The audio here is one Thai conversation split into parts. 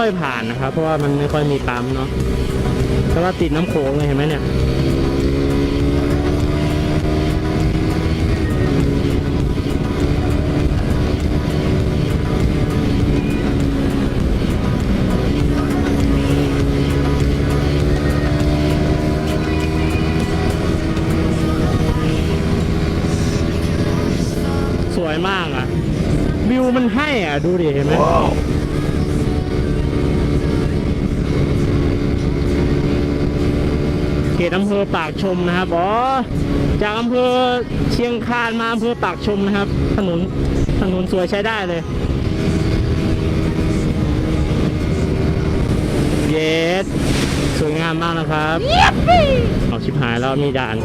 ค่อยผ่านนะครับ เพราะว่ามันไม่ค่อยมีปั๊มเนาะแต่ว่าติดน้ำโขงเลยเห็นไหมเนี่ยสวยมากอะ วิวมันให้อะ ดูดิเห็นไหม ขตอำเภอปากชมนะครับอ๋อจากอำเภอเชียงคานมาอำเภอปากชมนะครับ ถนนถนนสวยใช้ได้เลย เยสสวยงามมากนะครับเอาชิบหายแล้วมีด่าน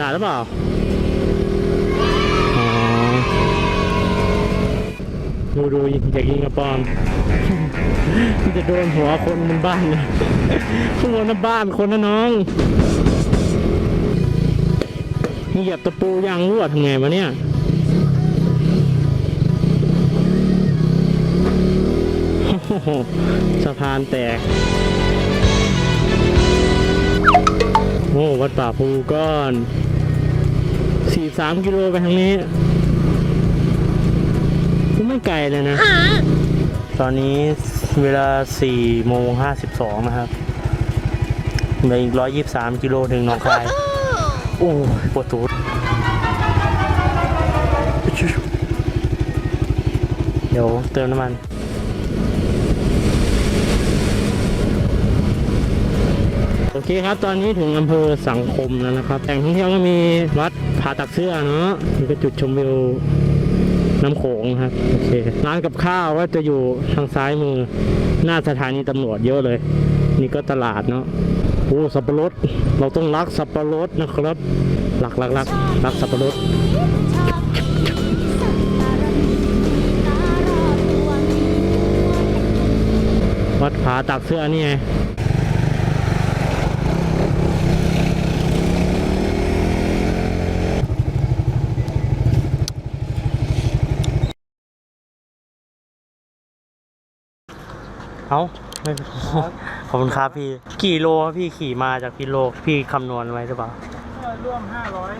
ด่านหรือเปล่า อ๋อ ดูดูอยากยิงกระปอมมันจะโดนหัวคนบนบ้านเลยข้างบนน้บ้านคนนะน้องนี่เหยียบตะปูยางรั่วทำไงวะเนี่ยสะพานแตก โอ้วัดป่าภูก้อนสี่สามกิโลไปทางนี้ ก็ไม่ไกลเลยนะ ตอนนี้เวลาสี่โมงห้าสิบสองนะครับเหลืออีกร้อยยี่สามกิโลถึงหนองคาย โอ้ปวดตูดเดี๋ยวเติมน้ำมันโอเคครับตอนนี้ถึงอำเภอสังคมแล้วนะครับแหล่งท่องเที่ยวก็มีวัดผาตักเสื้อเนาะมีก็จุดชมวิว น้ำโขงครับโอเคร้านกับข้าวก็จะอยู่ทางซ้ายมือ หน้าสถานีตำรวจเยอะเลย นี่ก็ตลาดเนาะโอ้สับปะรด เราต้องรักสับปะรดนะครับรักรักรักรักสับปะรดวัดผาตักเสื้อนี่ไง เอาไม่ขอบคุณครับพี่ กี่โลครับพี่ขี่มาจากพิโลกพี่คำนวณไว้หรือเปล่าร่วม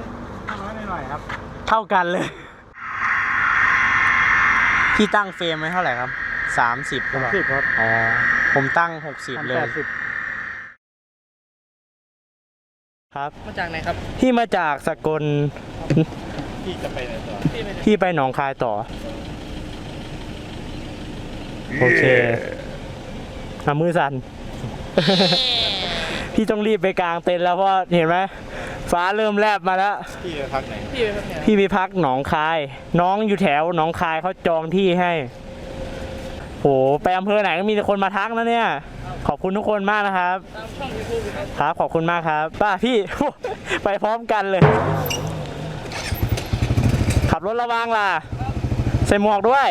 500 500หน่อยๆครับ เท่ากันเลย พี่ตั้งเฟรมไว้เท่าไหร่ครับสามสิบหรือเปล่าสิบครับอ๋อผมตั้งหกสิบเลย ครับ มาจากไหนครับ พี่มาจากสกลพี่จะไปไหนต่อพี่ไปหนองคายต่อ โอเค ทำมือสั่น พี่ต้องรีบไปกลางเต็นท์แล้วเพราะเห็นไหมฟ้าเริ่มแลบมาแล้ว พี่จะพักไหน พี่ไปพักไหนพี่ไปพักหนองคาย น้องอยู่แถวหนองคายเขาจองที่ให้ โห ไปอำเภอไหนก็มีแต่คนมาทักนะเนี่ย ขอบคุณทุกคนมากนะครับ ครับขอบคุณมากครับ ป้าพี่ ไปพร้อมกันเลย ขับรถระวังล่ะ ใส่หมวกด้วย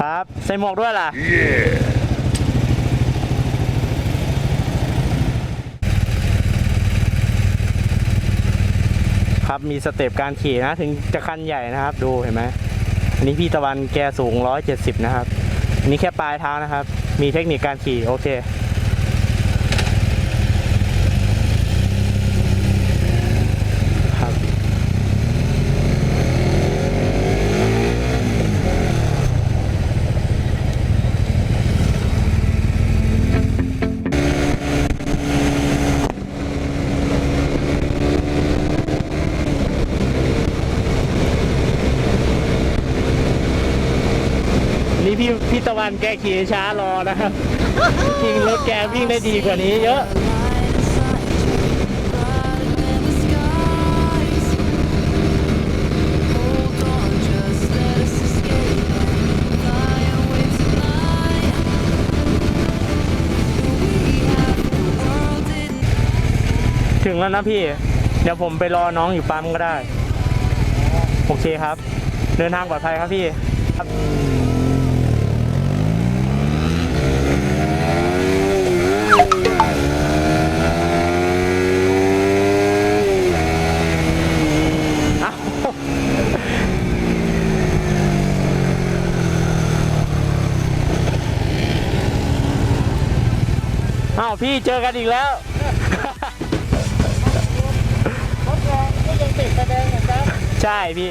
ครับ ใส่หมวกด้วยล่ะ ครับ มีสเต็ปการขี่นะ ถึงจะคันใหญ่นะครับ ดูเห็นไหมอันนี้พี่ตะวันแกสูง 170 นะครับอันนี้แค่ปลายเท้านะครับ มีเทคนิคการขี่โอเค ครับ นี่พี่พี่ ตะวันแกขี่ช้ารอนะครับจริงรถแกวิ่งได้ดีกว่านี้เยอะถึงแล้วนะพี่ เดี๋ยวผมไปรอน้องอยู่ปั๊มก็ได้ โอเคครับ เดินทางปลอดภัยครับพี่ครับอ้าว อ้าว พี่เจอกันอีกแล้วรถเราก็ยังติดไฟแดงเหมือนกันใช่พี่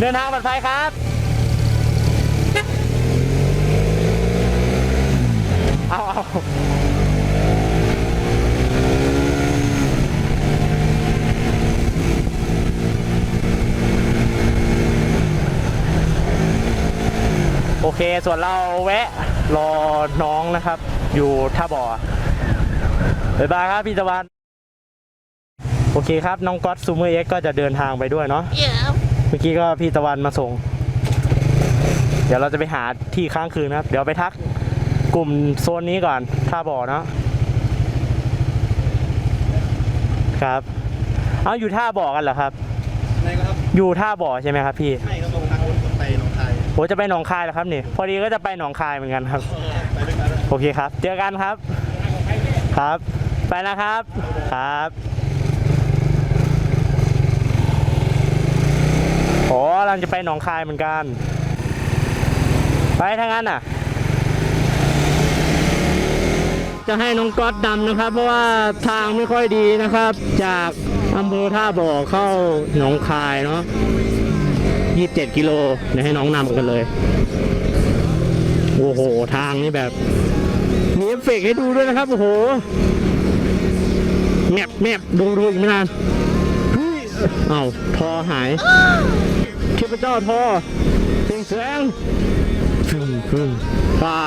เดินทางปลอดภัยครับเอาเอาโอเค ส่วนเราแวะ รอน้องนะครับ อยู่ท่าบ่อ บ๊ายบายครับพี่ตะวัน โอเคครับ น้องก๊อตซูเมอร์เอ็กก็จะเดินทางไปด้วยเนาะเมื่อกี้ก็พี่ตะวันมาส่ง เดี๋ยวเราจะไปหาที่ค้างคืนนะครับ เดี๋ยวไปทักกลุ่มโซนนี้ก่อนท่าบ่อเนาะ ครับ เอาอยู่ท่าบ่อกันเหรอครับ อะไรครับอยู่ท่าบ่อใช่ไหมครับพี่ไม่ครับตรงทางรถไปหนองคายโหจะไปหนองคายเหรอครับนี่ พอดีก็จะไปหนองคายเหมือนกันครับ ไปด้วยกัน โอเคครับ เจอกันครับ ครับ ไปนะครับ ครับโอ้เราจะไปหนองคายเหมือนกัน ไปทางนั้นน่ะ จะให้น้องก๊อตดำนะครับ เพราะว่าทางไม่ค่อยดีนะครับ จากอำเภอท่าบ่อเข้าหนองคายเนาะ27 กิโลเดี๋ยวให้น้องนำกันเลย โอ้โห ทางนี่แบบ มีเอฟเฟกให้ดูด้วยนะครับ โอ้โห มบแมบดูดูอีกไม่นานเฮ้ยเอ้าทอหายเทพเจ้าทอเสียงแสงฟึ่งฟึ่งป้า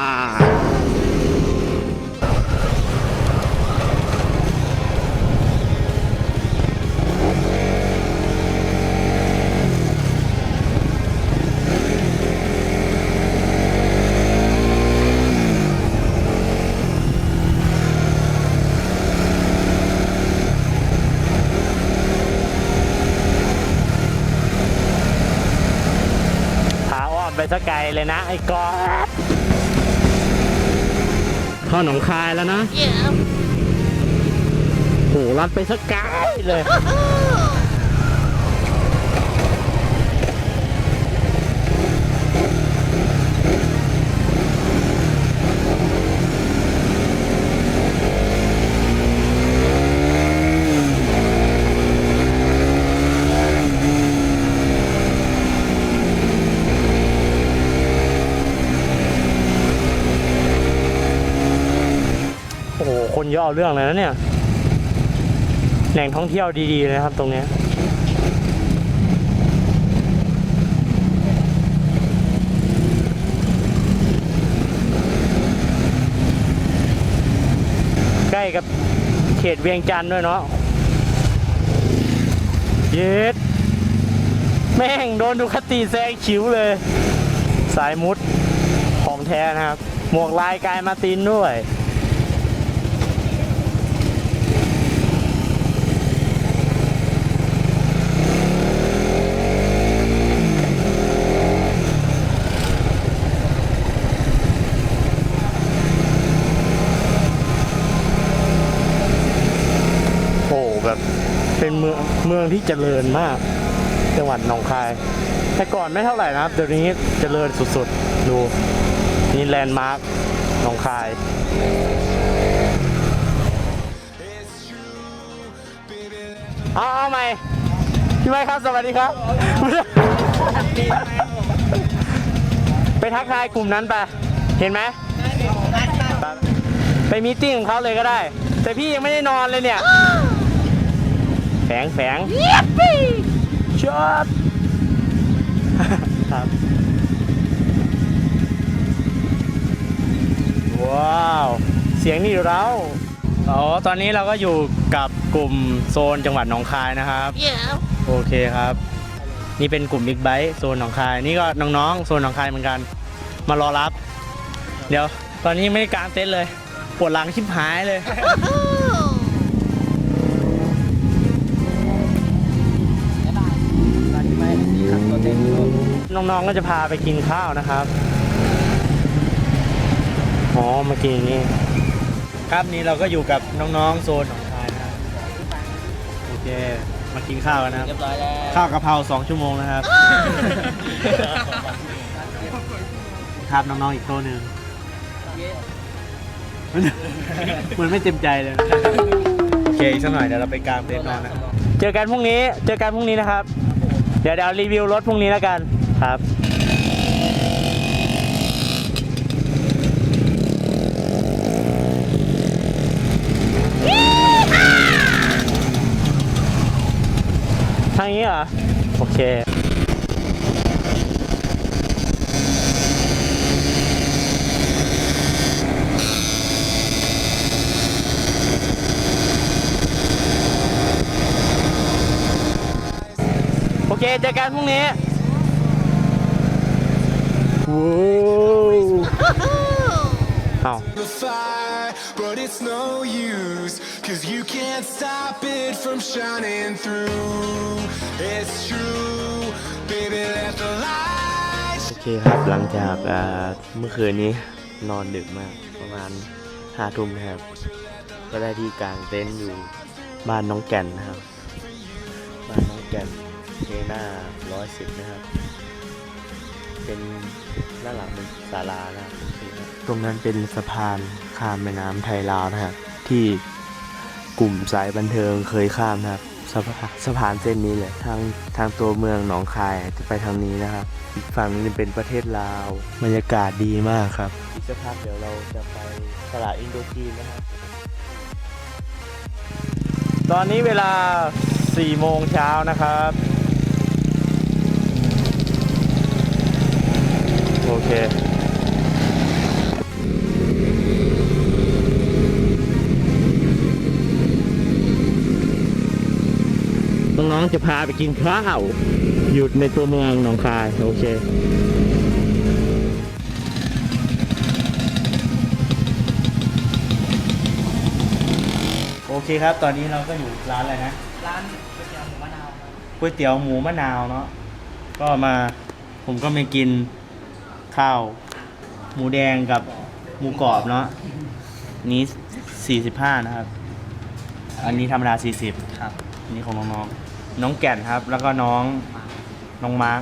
าอ้อมไปสักไกลเลยนะ ไอ้กอดเข้าหนองคายแล้วนะโหรัดไปสักไกลเลย เอเอาเรื่องเลยนะเนี่ย แหล่งท่องเที่ยวดีๆเลยนะครับตรงนี้ใกล้กับเขตเวียงจันทร์ด้วยเนาะเย็ดแม่งโดนดูคติแซงคิ้วเลย สายมุดของแท้นะครับ หมวกลายกายมาตินด้วย โอ้โหแบบ เมืองเมืองที่เจริญมาก จังหวัดหนองคาย แต่ก่อนไม่เท่าไหร่นะครับเดี๋ยวนี้เจริญสุดๆ ดูนี่แลนด์มาร์คหนองคายเอาเอาใหม่พี่ไม้ครับสวัสดีครับ ไปทักทายกลุ่มนั้นไปเห็นไหมไปมีติ้งของเขาเลยก็ได้ แต่พี่ยังไม่ได้นอนเลยเนี่ย ฝงแฝงชอบครับว้าว เสียงนี่เราอ๋อตอนนี้เราก็อยู่กับกลุ่มโซนจังหวัดหนองคายนะครับ โอเคครับ นี่เป็นกลุ่มบิ๊กไบค์โซนหนองคาย นี่ก็น้องๆ โซนหนองคายเหมือนกัน มารอรับ เดี๋ยว ตอนนี้ไม่ได้กางเต็นท์เลย ปวดหลังชิบหายเลย น้องๆก็จะพาไปกินข้าวนะครับอ๋อเมื่อกี้นี่ ครับนี่เราก็อยู่กับน้องๆโซนหนองคายนะครับโอเคมากินข้าวกันนะครับ เรียบร้อยแล้วข้าวกะเพราสองชั่วโมงนะครับ ครับน้องๆอีกโต๊ะหนึ่งมันไม่เต็มใจเลย โอเคอีกสักหน่อยเดี๋ยวเราไปกางเต็นท์นอนนะเจอกันพรุ่งนี้ เจอกันพรุ่งนี้นะครับ เดี๋ยวเดี๋ยวรีวิวรถพรุ่งนี้แล้วกัน ครับ ทางนี้เหรอ โอเคโอเคเจอกันพรุ่งนี้ ว้าวเอ้า the fire, but it's no use. Cause you can't stop it from shining through. It's true, baby, let the light โอเคครับหลังจากอ่าเมื่อคืนนี้นอนดึกมากประมาณห้าทุ่มนะครับ ก็ได้ที่กลางเต็นท์อยู่บ้านน้องแก่นนะครับ บ้านน้องแก่นเคหน้าร้อยสิบนะครับ เป็น ด้านหลังเป็นศาลานะครับตรงนั้นเป็นสะพานข้ามแม่น้ำไทยลาวนะครับ ที่กลุ่มสายบันเทิงเคยข้ามนะครับสะพานสะพานเส้นนี้เลยทางทางตัวเมืองหนองคายจะไปทางนี้นะครับ อีกฝั่งนึงเป็นประเทศลาวบรรยากาศดีมากครับ อีกสักพักเดี๋ยวเราจะไปตลาดอินโดจีนนะครับ ตอนนี้เวลา4โมงเช้านะครับ โอ เคน้องๆจะพาไปกินข้าว หยุดในตัวเมืองหนองคาย โอเคโอเคครับ ตอนนี้เราก็อยู่ร้านอะไรนะ ร้านก๋วยเตี๋ยวหมูมะนาวครับก๋วยเตี๋ยวหมูมะนาวเนาะ ก็มา ผมก็มากิน ข้าว หมูแดงกับหมูกรอบเนาะนี้สี่สิบห้านะครับ อันนี้ธรรมดาสี่สิบครับอันนี้ของน้องๆน้องแก่นครับ แล้วก็น้องน้องมาร์ค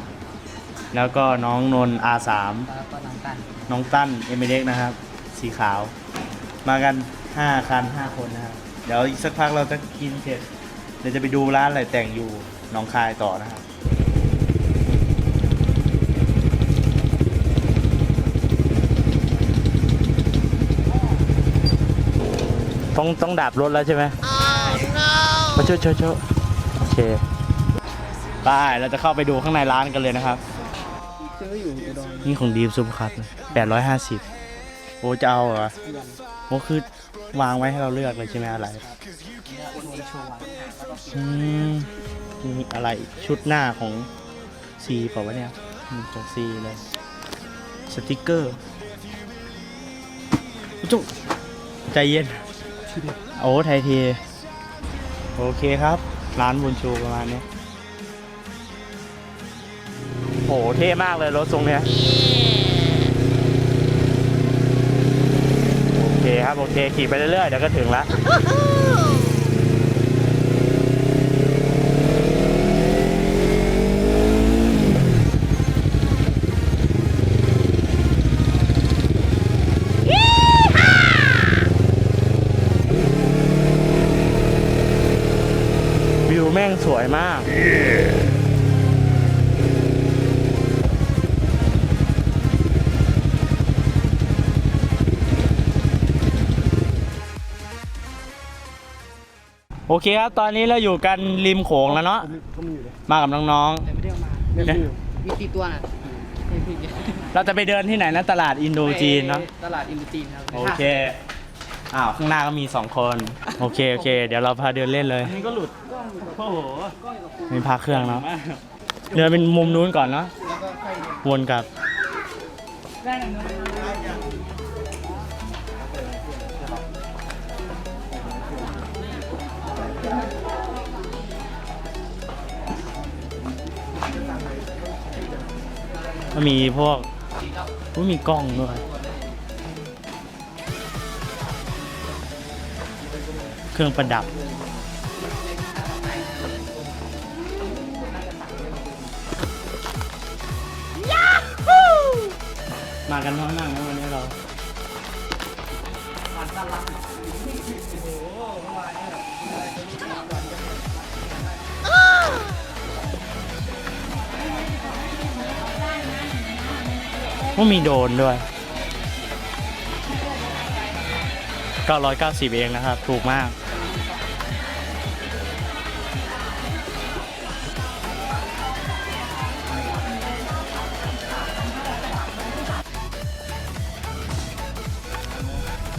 แล้วก็น้องนนอาสามแล้วก็น้ำกันน้องตั้นเอเมเด็กนะครับ สีขาว มากัน5คัน5คนนะครับ เดี๋ยวอีกสักพักเราจะกินเสร็จเดี๋ยวจะไปดูร้านอะไรแต่งอยู่หนองคายต่อนะครับ ต้องต้องดับรถแล้วใช่ไหมมาช่วยช่วยช่วยโอเคไปเราจะเข้าไปดูข้างในร้านกันเลยนะครับซื้ออยู่อุดรนี่ของดีมซุปครับแปดร้อยห้าสิบโอ้จะเอาเหรอโอ้คือวางไว้ให้เราเลือกเลยใช่ไหมอะไรอุดรโชว์วันแล้วก็อืมมีอะไรชุดหน้าของซีเปล่าวะเนี่ยอืมของซีเลยสติกเกอร์จุ๊ใจเย็น โอ้ไทยที โอเคครับ ร้านบุญชูประมาณนี้โหเท่มากเลยรถทรงเนี้ยโอเคครับ โอเค ขี่ไปเรื่อยๆ เดี๋ยวก็ถึงละ ม่งสวยมาก โอเคครับ ตอนนี้เราอยู่กันริมโขงแล้วเนาะมากับน้องแต่ไม่ได้เอามาๆเนี่ยมีกี่ตัวน่ะไม่พี่เราจะไปเดินที่ไหนนะตลาดอินโดจีนเนาะ ตลาดอินโดจีนครับโอเค อ้าว ข้างหน้าก็มีสองคน โอเค โอเค เดี๋ยวเราพาเดินเล่นเลย อันนี้ก็หลุด โอ้โหมีพาเครื่องเนาะเดินเป็นมุมนู้นก่อนเนาะวนกลับก็มีพวกก็มีกล้องด้วยเครื่องประดับ มากันน้อยมากนะวันนี้เราผ่านไปว่ามีโดนด้วย 990 เองนะครับ ถูกมาก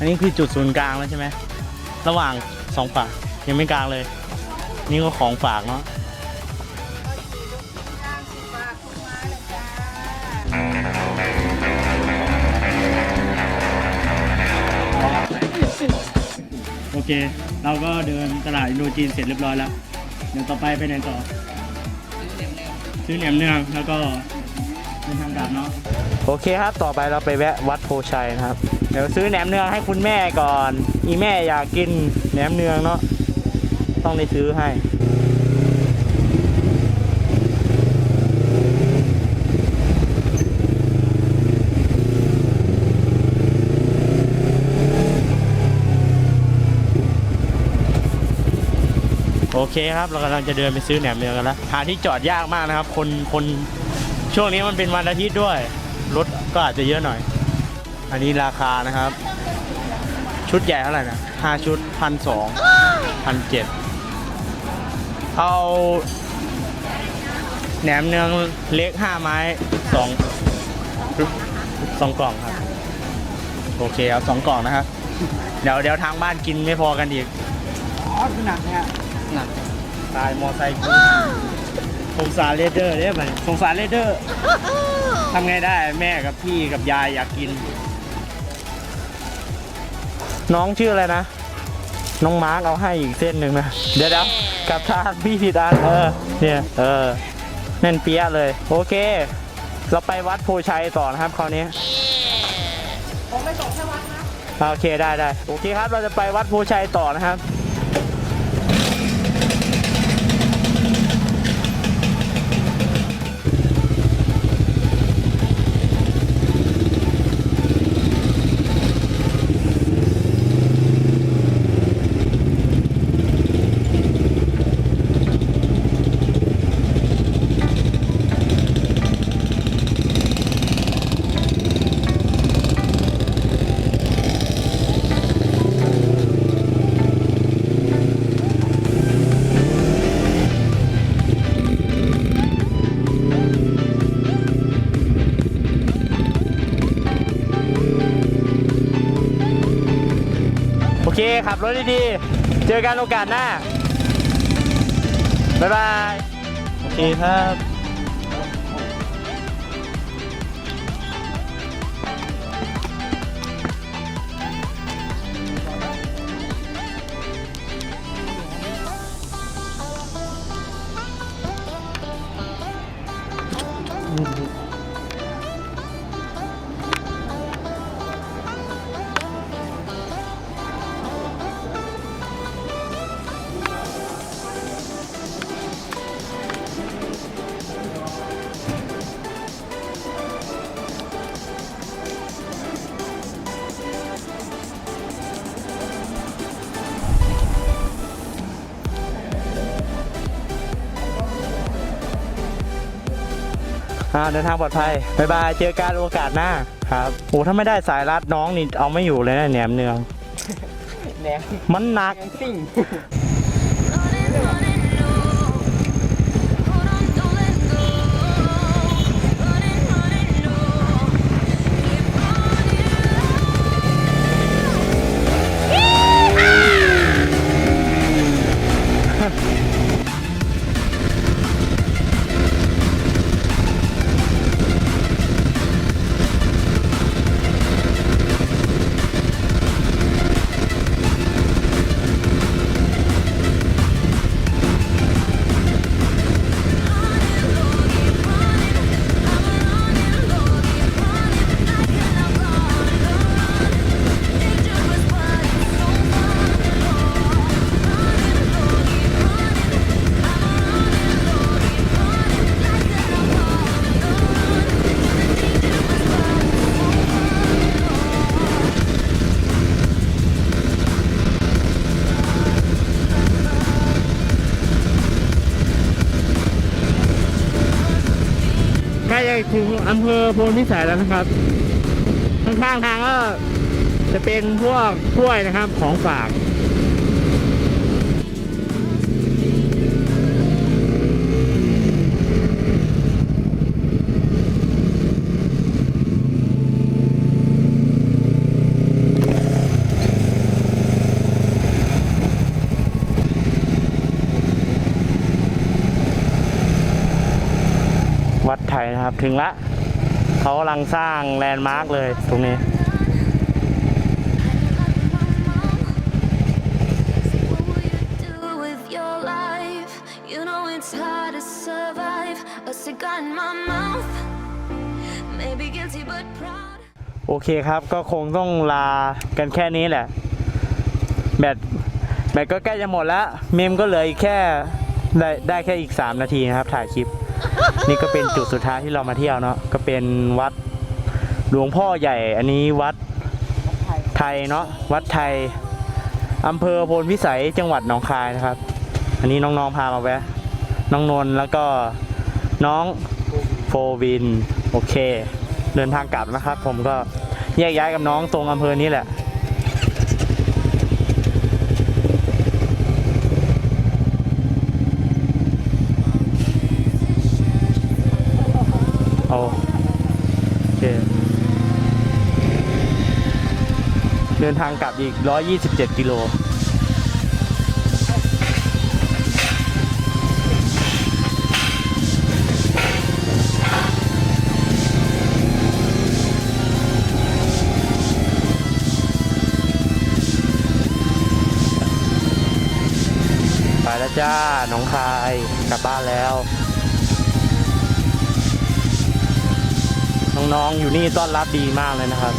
อันนี้คือจุดศูนย์กลางแล้วใช่ไหม ระหว่างสองฝั่งยังไม่กลางเลย นี่ก็ของฝากเนาะโอเค เราก็เดินตลาดอินโดจีนเสร็จเรียบร้อยแล้ว เดี๋ยวต่อไปไปไหนต่อ ซื้อแหนมเนืองแล้วก็เดินทางกลับเนาะ โอเคครับ ต่อไปเราไปแวะวัดโพชัยนะครับ เดี๋ยวซื้อแหนมเนืองให้คุณแม่ก่อน อีแม่อยากกินแหนมเนืองเนาะ ต้องได้ซื้อให้ โอเคครับ เรากำลังจะเดินไปซื้อแหนมเนืองกันแล้ว หาที่จอดยากมากนะครับ คนคนช่วงนี้มันเป็นวันอาทิตย์ด้วย รถก็อาจจะเยอะหน่อย อันนี้ราคานะครับ ชุดใหญ่เท่าไหร่นะห้าชุดพันสองพันเจ็ดเอาแหนมเนืองเล็กห้าไม้สองสองกล่องครับ โอเคเอาสองกล่องนะครับ เดี๋ยวเดี๋ยวทางบ้านกินไม่พอกันอีกอ๋อคือหนักเนี่ยหนักตายมอไซค์กูสงสารเลเดอร์เนี่ยมันสงสารเลเดอร์ทำไงได้แม่กับพี่กับยายอยากกิน น้องชื่ออะไรนะ น้องมาร์กเอาให้อีกเส้นหนึ่งนะ เดี๋ยวเดี๋ยวกลับทางพี่ผิดอันเออ เนี่ย เออ แน่นเปี้ยเลย โอเค เราไปวัดโพชัยต่อนะครับคราวนี้ผมไปส่งแค่วัดนะ โอเคได้ได้โอเคครับ เราจะไปวัดโพชัยต่อนะครับ ขับรถดีๆ เจอกันโอกาสหน้า บ๊ายบาย โอเคครับ อ่าเดินทางปลอดภัยบ๊ายบายเจอกันโอกาสหน้าครับโอ้ถ้าไม่ได้สายรัดน้องนี่เอาไม่อยู่เลยนะแหนมเนืองแหนมมันหนักยัง ถึงอำเภอโพนพิสัยแล้วนะครับ ข้างๆทางก็จะเป็นพวกกล้วยนะครับของฝาก นะครับ ถึงละเขากำลังสร้างแลนด์มาร์กเลยตรงนี้โอเคครับก็คงต้องลากันแค่นี้แหละ แบตแบตก็ใกล้จะหมดแล้ว เมมก็เหลืออีกแค่ได้ได้แค่อีก 3 นาทีนะครับถ่ายคลิป นี่ก็เป็นจุดสุดท้ายที่เรามาเที่ยวเนาะก็เป็นวัดหลวงพ่อใหญ่ อันนี้วัดไทยเนาะวัดไทยอำเภอโพนพิสัยจังหวัดหนองคายนะครับ อันนี้น้องๆพามาแวะน้องนนแล้วก็น้องโฟวินโอเค เดินทางกลับนะครับ ผมก็แยกย้ายกับน้องตรงอำเภอนี้แหละ โอเคเดินทางกลับอีก 127 กิโลไปแล้วจ้า หนองคาย กลับบ้านแล้ว น้องๆอยู่นี่ต้อนรับดีมากเลยนะครับ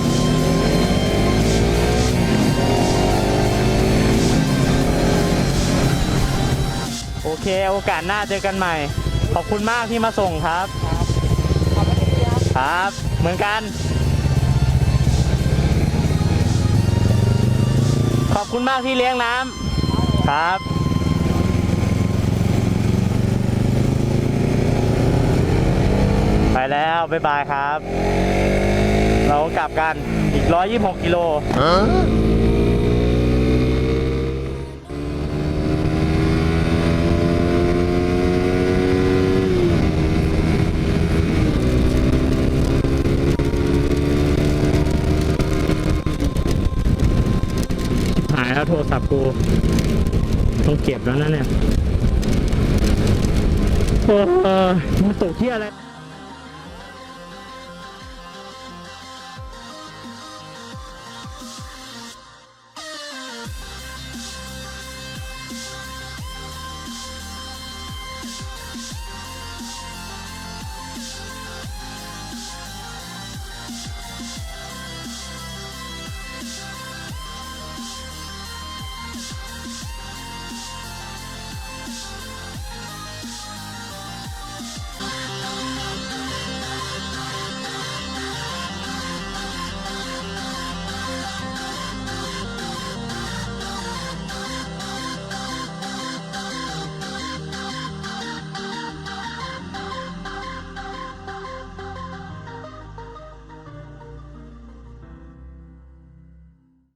โอเคโอกาสหน้าเจอกันใหม่ ขอบคุณมากที่มาส่งครับ ครับ เหมือนกัน ขอบคุณมากที่เลี้ยงน้ำครับ ไป แล้ว บ๊ายบายครับ เรากลับกันอีก 126 กิโลหายแล้วโทรศัพท์กูต้องเก็บแล้วนะเนี่ย โอ้ยมาตกที่อะไร